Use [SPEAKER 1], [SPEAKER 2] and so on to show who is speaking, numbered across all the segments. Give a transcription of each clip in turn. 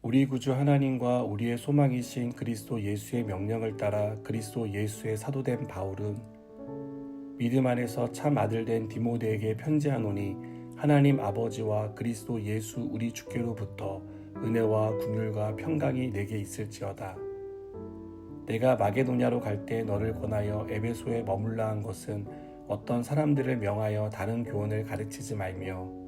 [SPEAKER 1] 우리 구주 하나님과 우리의 소망이신 그리스도 예수의 명령을 따라 그리스도 예수의 사도된 바울은 믿음 안에서 참 아들 된 디모데에게 편지하노니 하나님 아버지와 그리스도 예수 우리 주께로부터 은혜와 궁율과 평강이 내게 있을지어다. 내가 마게도냐로 갈 때 너를 권하여 에베소에 머물라 한 것은 어떤 사람들을 명하여 다른 교훈을 가르치지 말며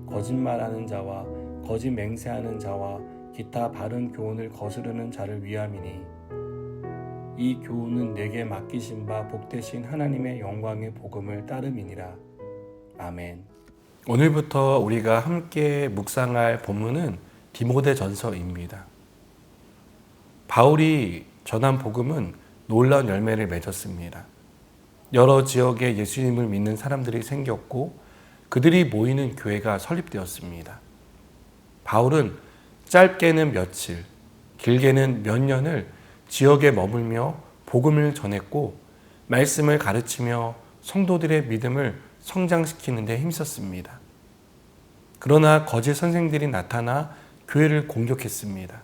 [SPEAKER 1] 거짓말하는 자와 거짓 맹세하는 자와 기타 바른 교훈을 거스르는 자를 위함이니 이 교훈은 내게 맡기신 바 복되신 하나님의 영광의 복음을 따름이니라. 아멘. 오늘부터 우리가 함께 묵상할 본문은 디모데 전서입니다. 바울이 전한 복음은 놀라운 열매를 맺었습니다. 여러 지역에 예수님을 믿는 사람들이 생겼고 그들이 모이는 교회가 설립되었습니다. 바울은 짧게는 며칠, 길게는 몇 년을 지역에 머물며 복음을 전했고 말씀을 가르치며 성도들의 믿음을 성장시키는 데 힘썼습니다. 그러나 거짓 선생들이 나타나 교회를 공격했습니다.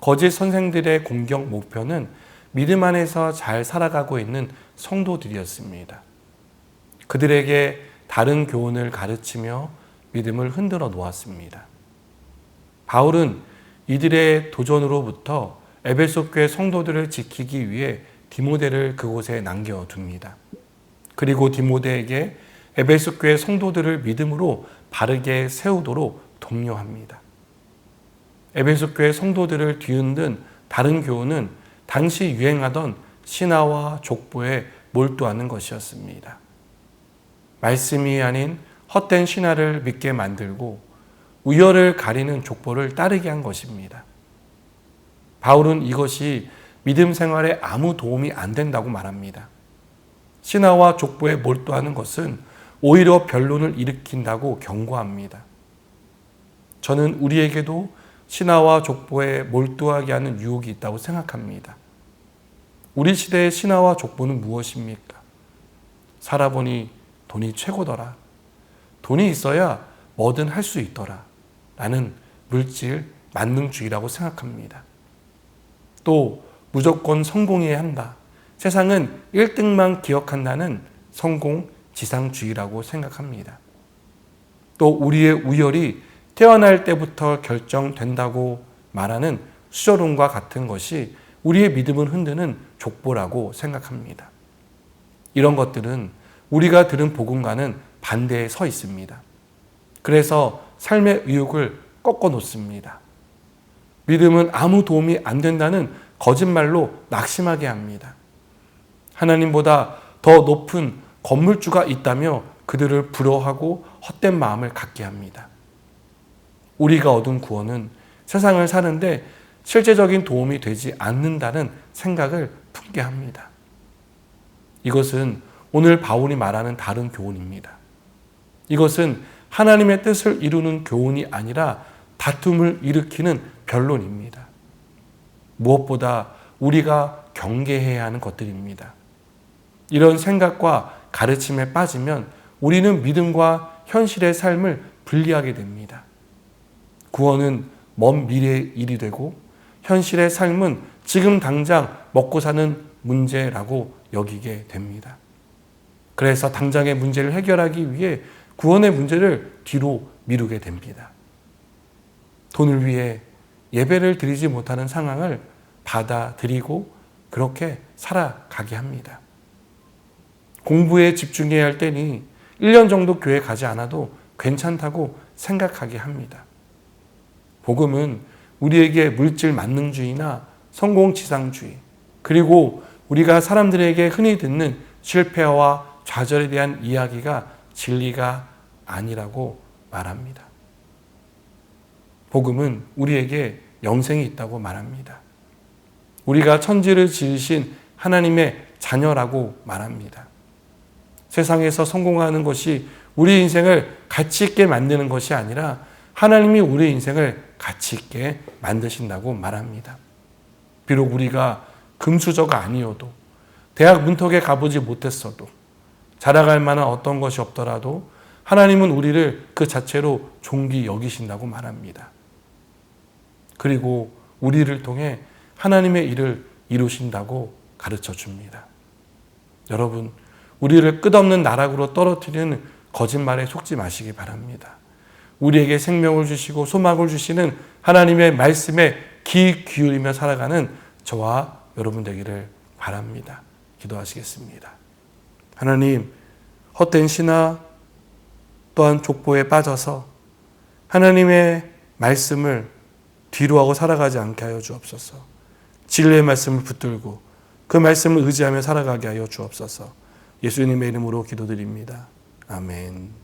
[SPEAKER 1] 거짓 선생들의 공격 목표는 믿음 안에서 잘 살아가고 있는 성도들이었습니다. 그들에게 다른 교훈을 가르치며 믿음을 흔들어 놓았습니다. 바울은 이들의 도전으로부터 에베소 교회 성도들을 지키기 위해 디모데를 그곳에 남겨둡니다. 그리고 디모데에게 에베소 교회 성도들을 믿음으로 바르게 세우도록 독려합니다. 에베소 교회 성도들을 뒤흔든 다른 교훈은 당시 유행하던 신화와 족보에 몰두하는 것이었습니다. 말씀이 아닌 헛된 신화를 믿게 만들고 우열을 가리는 족보를 따르게 한 것입니다. 바울은 이것이 믿음 생활에 아무 도움이 안 된다고 말합니다. 신화와 족보에 몰두하는 것은 오히려 변론을 일으킨다고 경고합니다. 저는 우리에게도 신화와 족보에 몰두하게 하는 유혹이 있다고 생각합니다. 우리 시대의 신화와 족보는 무엇입니까? 살아보니 돈이 최고더라. 돈이 있어야 뭐든 할 수 있더라. 라는 물질 만능주의라고 생각합니다. 또 무조건 성공해야 한다. 세상은 1등만 기억한다는 성공 지상주의라고 생각합니다. 또 우리의 우열이 태어날 때부터 결정된다고 말하는 수저론과 같은 것이 우리의 믿음을 흔드는 족보라고 생각합니다. 이런 것들은 우리가 들은 복음과는 반대에 서 있습니다. 그래서 삶의 의욕을 꺾어 놓습니다. 믿음은 아무 도움이 안 된다는 거짓말로 낙심하게 합니다. 하나님보다 더 높은 건물주가 있다며 그들을 부러워하고 헛된 마음을 갖게 합니다. 우리가 얻은 구원은 세상을 사는데 실제적인 도움이 되지 않는다는 생각을 품게 합니다. 이것은 오늘 바울이 말하는 다른 교훈입니다. 이것은 하나님의 뜻을 이루는 교훈이 아니라 다툼을 일으키는 변론입니다. 무엇보다 우리가 경계해야 하는 것들입니다. 이런 생각과 가르침에 빠지면 우리는 믿음과 현실의 삶을 분리하게 됩니다. 구원은 먼 미래의 일이 되고 현실의 삶은 지금 당장 먹고 사는 문제라고 여기게 됩니다. 그래서 당장의 문제를 해결하기 위해 구원의 문제를 뒤로 미루게 됩니다. 돈을 위해 예배를 드리지 못하는 상황을 받아들이고 그렇게 살아가게 합니다. 공부에 집중해야 할 때니 1년 정도 교회 가지 않아도 괜찮다고 생각하게 합니다. 복음은 우리에게 물질 만능주의나 성공지상주의, 그리고 우리가 사람들에게 흔히 듣는 실패와 좌절에 대한 이야기가 진리가 아니라고 말합니다. 복음은 우리에게 영생이 있다고 말합니다. 우리가 천지를 지으신 하나님의 자녀라고 말합니다. 세상에서 성공하는 것이 우리 인생을 가치 있게 만드는 것이 아니라 하나님이 우리 인생을 가치 있게 만드신다고 말합니다. 비록 우리가 금수저가 아니어도 대학 문턱에 가보지 못했어도 자라갈 만한 어떤 것이 없더라도 하나님은 우리를 그 자체로 존귀 여기신다고 말합니다. 그리고 우리를 통해 하나님의 일을 이루신다고 가르쳐 줍니다. 여러분, 우리를 끝없는 나락으로 떨어뜨리는 거짓말에 속지 마시기 바랍니다. 우리에게 생명을 주시고 소망을 주시는 하나님의 말씀에 귀 기울이며 살아가는 저와 여러분 되기를 바랍니다. 기도하시겠습니다. 하나님, 헛된 신화 또한 족보에 빠져서 하나님의 말씀을 뒤로하고 살아가지 않게 하여 주옵소서. 진리의 말씀을 붙들고 그 말씀을 의지하며 살아가게 하여 주옵소서. 예수님의 이름으로 기도드립니다. 아멘.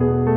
[SPEAKER 1] thank you